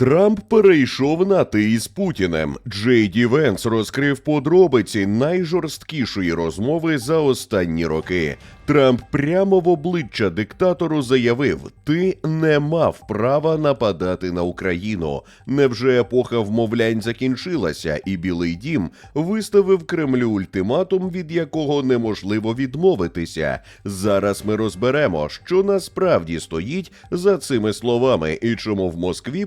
Трамп перейшов на ти із Путіним. Джей Ді Венс розкрив подробиці найжорсткішої розмови за останні роки. Трамп прямо в обличчя диктатору заявив: Ти не мав права нападати на Україну. Невже епоха вмовлянь закінчилася, і Білий Дім виставив Кремлю ультиматум, від якого неможливо відмовитися. Зараз ми розберемо, що насправді стоїть за цими словами, і чому в Москві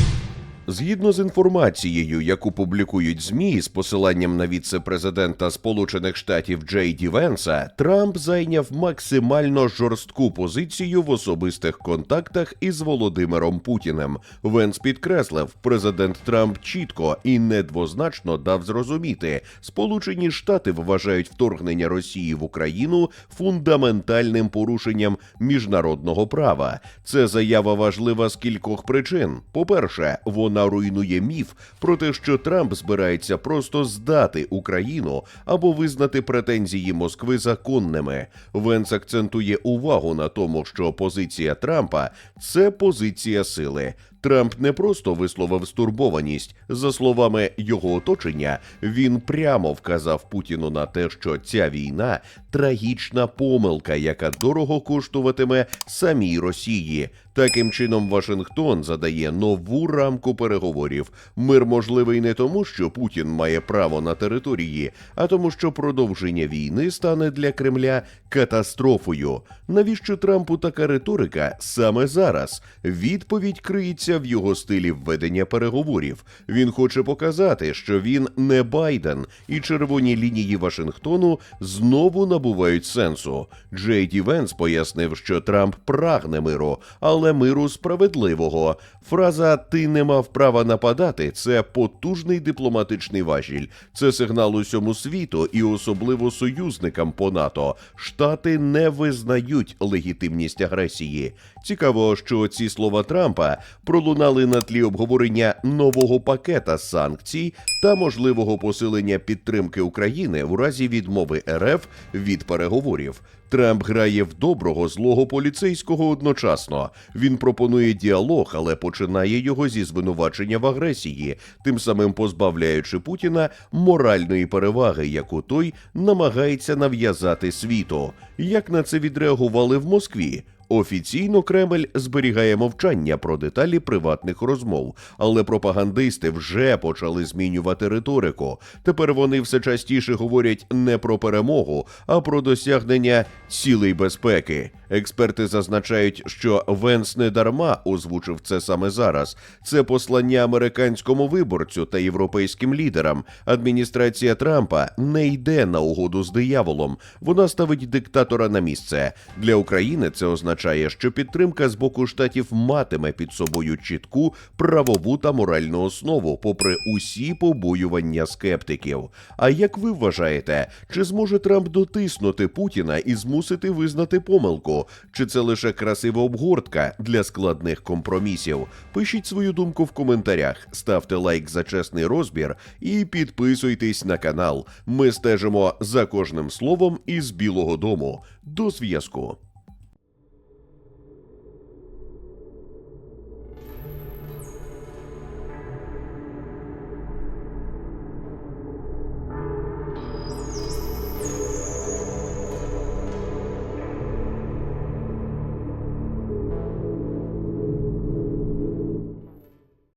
Згідно з інформацією, яку публікують ЗМІ з посиланням на віце-президента Сполучених Штатів Джей Ді Венса, Трамп зайняв максимально жорстку позицію в особистих контактах із Володимиром Путіним. Венс підкреслив, президент Трамп чітко і недвозначно дав зрозуміти, Сполучені Штати вважають вторгнення Росії в Україну фундаментальним порушенням міжнародного права. Це заява важлива з кількох причин. По-перше, вона руйнує міф про те, що Трамп збирається просто здати Україну або визнати претензії Москви законними. Венс акцентує увагу на тому, що позиція Трампа це позиція сили. Трамп не просто висловив стурбованість. За словами його оточення, він прямо вказав Путіну на те, що ця війна трагічна помилка, яка дорого коштуватиме самій Росії. Таким чином, Вашингтон задає нову рамку переговорів. Мир можливий не тому, що Путін має право на території, а тому, що продовження війни стане для Кремля катастрофою. Навіщо Трампу така риторика саме зараз? Відповідь криється в його стилі введення переговорів. Він хоче показати, що він не Байден, і червоні лінії Вашингтону знову набувають сенсу. Джей Ді Венс пояснив, що Трамп прагне миру, але миру справедливого. Фраза Ти не мав права нападати це потужний дипломатичний важіль. Це сигнал усьому світу і особливо союзникам по НАТО. Штати не визнають легітимність агресії. Цікаво, що ці слова Трампа пролунали на тлі обговорення нового пакета санкцій та можливого посилення підтримки України в разі відмови РФ від переговорів. Трамп грає в доброго злого поліцейського одночасно. Він пропонує діалог, але починає його зі звинувачення в агресії, тим самим позбавляючи Путіна моральної переваги, яку той намагається нав'язати світу. Як на це відреагували в Москві? Офіційно Кремль зберігає мовчання про деталі приватних розмов, але пропагандисти вже почали змінювати риторику. Тепер вони все частіше говорять не про перемогу, а про досягнення цілей безпеки. Експерти зазначають, що Венс не дарма озвучив це саме зараз. Це послання американському виборцю та європейським лідерам. Адміністрація Трампа не йде на угоду з дияволом. Вона ставить диктатора на місце. Для України це означає, що підтримка з боку штатів матиме під собою чітку правову та моральну основу, попри усі побоювання скептиків. А як ви вважаєте, чи зможе Трамп дотиснути Путіна і змусити визнати помилку? Чи це лише красива обгортка для складних компромісів? Пишіть свою думку в коментарях, ставте лайк за чесний розбір і підписуйтесь на канал. Ми стежимо за кожним словом із Білого Дому. До зв'язку.